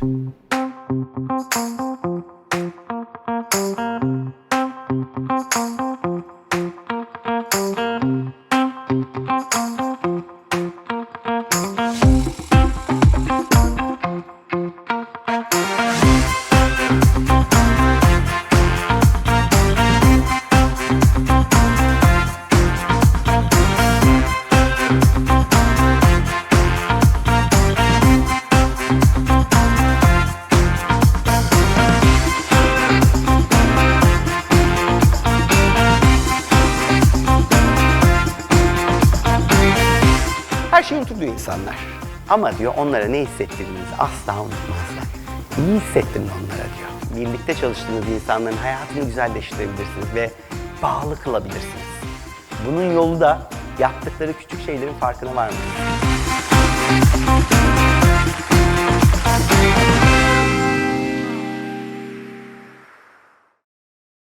thank you her şeyi unutur diyor insanlar. Ama diyor onlara ne hissettirdiğinizi asla unutmazlar. İyi hissettirin onlara diyor. Birlikte çalıştığınız insanların hayatını güzelleştirebilirsiniz ve bağlı kılabilirsiniz. Bunun yolu da yaptıkları küçük şeylerin farkına varmanız.